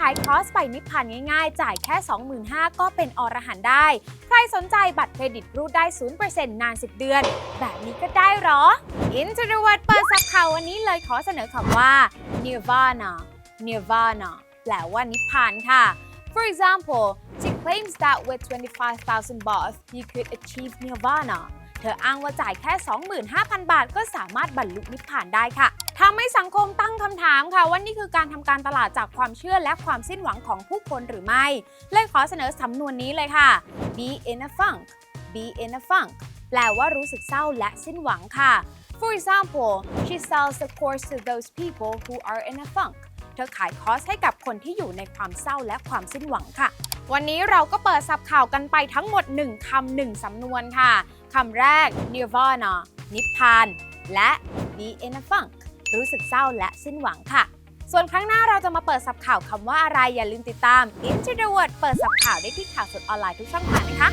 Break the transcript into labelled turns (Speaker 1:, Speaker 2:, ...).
Speaker 1: ขายคอร์สไปนิพพานง่ายๆ จ่ายแค่ 25,000 ก็เป็นอรหันต์ได้ ใครสนใจบัตรเครดิตรูดได้ 0%นาน 10 เดือน แบบนี้ก็ได้หรอ Into the Word เปิดสับข่าววันนี้เลยขอเสนอคำว่า Nirvana Nirvana แปลว่านิพพานค่ะ For example, she claims that with 25,000 baht, you could achieve nirvana. เธออ้างว่าจ่ายแค่ 25,000 บาท ก็สามารถบรรลุนิพพานได้ค่ะทำให้สังคมตั้งคำถามค่ะว่านี่คือการทำการตลาดจากความเชื่อและความสิ้นหวังของผู้คนหรือไม่ เลยขอเสนอสำนวนนี้เลยค่ะ be in a funk be in a funk แปลว่ารู้สึกเศร้าและสิ้นหวังค่ะ For example she sells the course to those people who are in a funk ธอขายคอร์สให้กับคนที่อยู่ในความเศร้าและความสิ้นหวังค่ะ วันนี้เราก็เปิดสับข่าวกันไปทั้งหมด 1คำ1สำนวนค่ะคำแรก nirvana นิพพาน และ be in a funk รู้สึกเศร้าและสิ้นหวังค่ะ ส่วนครั้งหน้าเราจะมาเปิดสับข่าวคำว่าอะไรอย่าลืมติดตาม Into the Word เปิดสับข่าวได้ที่ข่าวสดออนไลน์ทุกช่องทางนะคะ